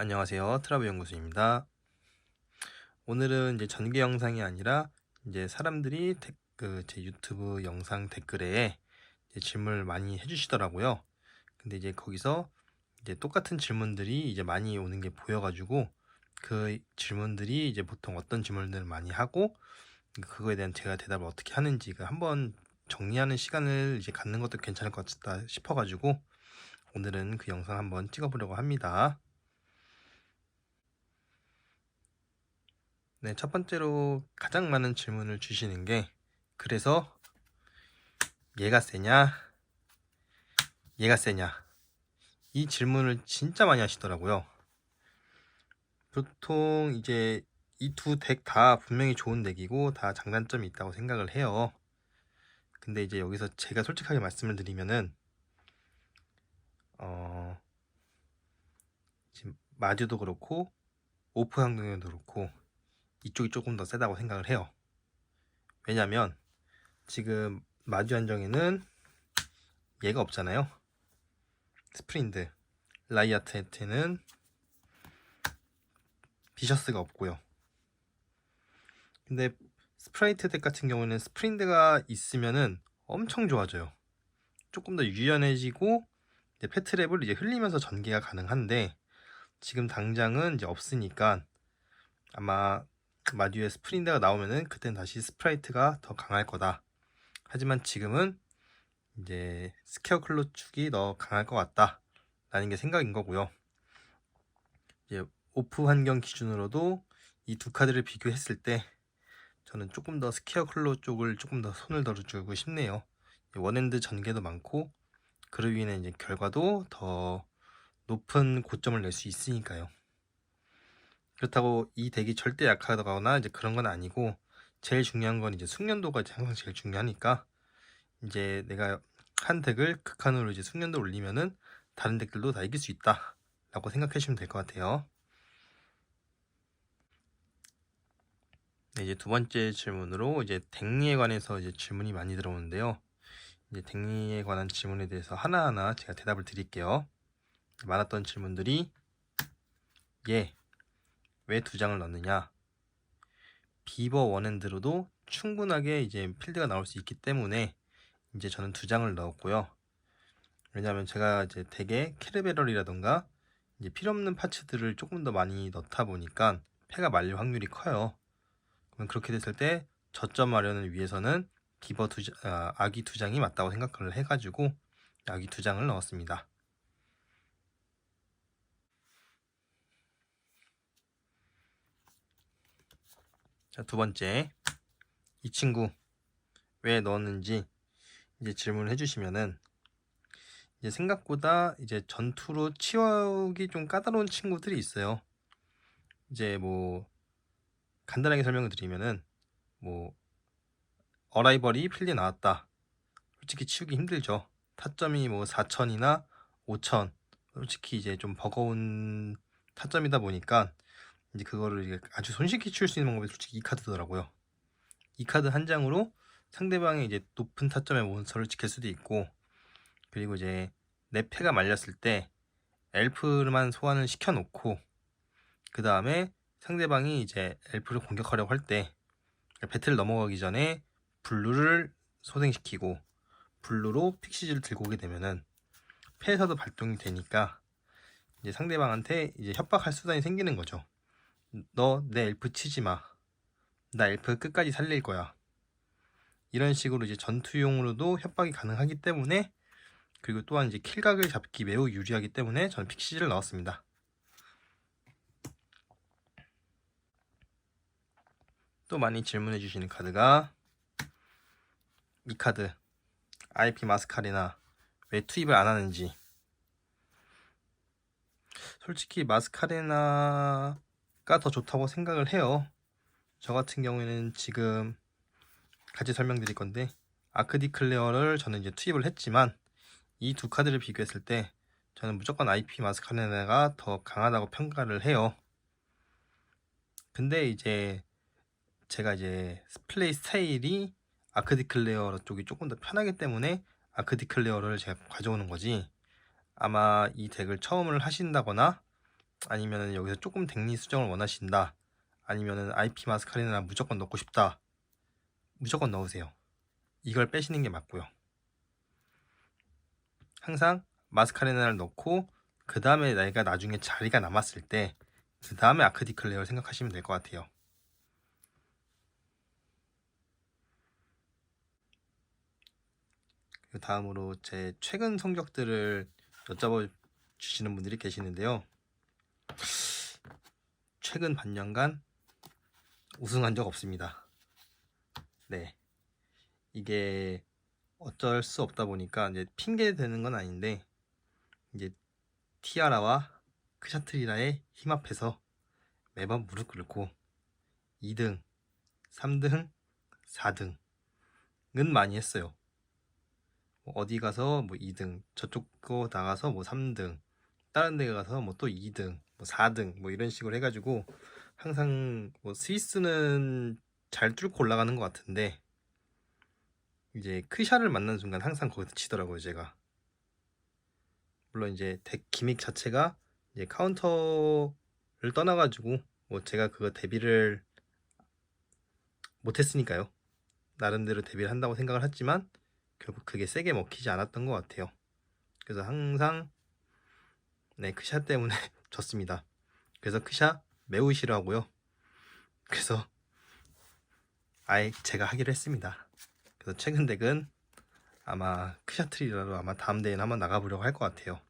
안녕하세요. 트러블 연구소입니다. 오늘은 이제 전개 영상이 아니라 이제 사람들이 데, 그 제 유튜브 영상 댓글에 질문을 많이 해주시더라고요. 근데 이제 거기서 이제 똑같은 질문들이 이제 많이 오는 게 보여가지고 그 질문들이 이제 보통 어떤 질문들을 많이 하고 그거에 대한 제가 대답을 어떻게 하는지 그 한번 정리하는 시간을 이제 갖는 것도 괜찮을 것 같다 싶어가지고 오늘은 그 영상 한번 찍어보려고 합니다. 네, 첫 번째로 가장 많은 질문을 주시는 게 그래서 얘가 세냐? 얘가 세냐? 이 질문을 진짜 많이 하시더라고요. 보통 이제 이 두 덱 다 분명히 좋은 덱이고 다 장단점이 있다고 생각을 해요. 근데 이제 여기서 제가 솔직하게 말씀을 드리면은 어 지금 마주도 그렇고 오프 항공도 그렇고 이쪽이 조금 더 세다고 생각을 해요. 왜냐면 지금 마주 안정에는 얘가 없잖아요. 스프린드 라이아트한테는 비셔스가 없고요. 근데 스프라이트 덱 같은 경우는 스프린드가 있으면은 엄청 좋아져요. 조금 더 유연해지고 이제 패트랩을 이제 흘리면서 전개가 가능한데 지금 당장은 이제 없으니까 아마 마듀에 스프린드가 나오면은 그땐 다시 스프라이트가 더 강할 거다. 하지만 지금은 이제 스퀘어 클로 축이 더 강할 것 같다. 라는 게 생각인 거고요. 이제 오프 환경 기준으로도 이 두 카드를 비교했을 때 저는 조금 더 스퀘어 클로 쪽을 조금 더 손을 덜어 주고 싶네요. 원핸드 전개도 많고 그로 인해 이제 결과도 더 높은 고점을 낼 수 있으니까요. 그렇다고 이 덱이 절대 약하거나 이제 그런 건 아니고 제일 중요한 건 이제 숙련도가 이제 항상 제일 중요하니까 이제 내가 한 덱을 극한으로 이제 숙련도 올리면은 다른 덱들도 다 이길 수 있다 라고 생각해 주시면 될 것 같아요. 네, 이제 두 번째 질문으로 이제 덱리에 관해서 이제 질문이 많이 들어오는데요. 이제 덱리에 관한 질문에 대해서 하나하나 제가 대답을 드릴게요. 많았던 질문들이 예, 왜 두 장을 넣느냐 비버 원핸드로도 충분하게 이제 필드가 나올 수 있기 때문에 이제 저는 두 장을 넣었고요. 왜냐하면 제가 이제 대개 캐르베럴이라던가 이제 필요 없는 파츠들을 조금 더 많이 넣다 보니까 패가 말릴 확률이 커요. 그럼 그렇게 됐을 때 저점 마련을 위해서는 비버 두 장, 아, 아기 두 장이 맞다고 생각을 해가지고 아기 두 장을 넣었습니다. 자, 두 번째. 이 친구 왜 넣었는지 이제 질문을 해주시면은 이제 생각보다 이제 전투로 치우기 좀 까다로운 친구들이 있어요. 이제 뭐 간단하게 설명을 드리면은 뭐 어라이벌이 필드에 나왔다. 솔직히 치우기 힘들죠. 타점이 뭐 4천이나 5천. 솔직히 이제 좀 버거운 타점이다 보니까 이제 그거를 이제 아주 손쉽게 치울 수 있는 방법이 솔직히 이 카드더라고요. 이 카드 한 장으로 상대방의 이제 높은 타점의 몬스터를 지킬 수도 있고 그리고 이제 내 패가 말렸을 때 엘프만 소환을 시켜놓고 그 다음에 상대방이 이제 엘프를 공격하려고 할 때 배틀 넘어가기 전에 블루를 소생시키고 블루로 픽시즈를 들고 오게 되면은 패에서도 발동이 되니까 이제 상대방한테 이제 협박할 수단이 생기는 거죠. 너 내 엘프 치지 마. 나 엘프 끝까지 살릴 거야. 이런 식으로 이제 전투용으로도 협박이 가능하기 때문에 그리고 또한 이제 킬각을 잡기 매우 유리하기 때문에 저는 픽시를 넣었습니다. 또 많이 질문해 주시는 카드가 이 카드 IP 마스카레나 왜 투입을 안 하는지 솔직히 마스카레나가 더 좋다고 생각을 해요. 저 같은 경우에는 지금 같이 설명드릴 건데 아크디 클레어를 저는 이제 투입을 했지만 이 두 카드를 비교했을 때 저는 무조건 IP 마스카레나가 더 강하다고 평가를 해요. 근데 이제 제가 이제 플레이 스타일이 아크디 클레어 쪽이 조금 더 편하기 때문에 아크디 클레어를 제가 가져오는 거지 아마 이 덱을 처음을 하신다거나 아니면 여기서 조금 댕리 수정을 원하신다. 아니면은 IP 마스카레나 무조건 넣고 싶다. 무조건 넣으세요. 이걸 빼시는 게 맞고요. 항상 마스카레나를 넣고 그 다음에 내가 나중에 자리가 남았을 때 그 다음에 아크 디클레어를 생각하시면 될 것 같아요. 그 다음으로 제 최근 성적들을 여쭤봐 주시는 분들이 계시는데요. 최근 반년간 우승한 적 없습니다. 네. 이게 어쩔 수 없다 보니까 이제 핑계 대는 건 아닌데 이제 티아라와 크샤트리라의 힘 앞에서 매번 무릎 꿇고 2등, 3등, 4등은 많이 했어요. 뭐 어디 가서 뭐 2등, 저쪽 거 나가서 뭐 3등, 다른 데 가서 뭐 또 2등, 뭐 4등 뭐 이런 식으로 해가지고 항상 뭐 스위스는 잘 뚫고 올라가는 것 같은데 이제 크샤를 만난 순간 항상 거기서 치더라고요 제가. 물론 이제 덱 기믹 자체가 이제 카운터를 떠나가지고 뭐 제가 그거 데뷔를 못했으니까요. 나름대로 데뷔를 한다고 생각을 했지만 결국 그게 세게 먹히지 않았던 것 같아요. 그래서 항상 네 크샤 때문에 졌습니다. 그래서 크샤 매우 싫어하고요. 그래서 아예 제가 하기로 했습니다. 그래서 최근 덱은 아마 크샤트리라로 아마 다음 대회는 한번 나가보려고 할 것 같아요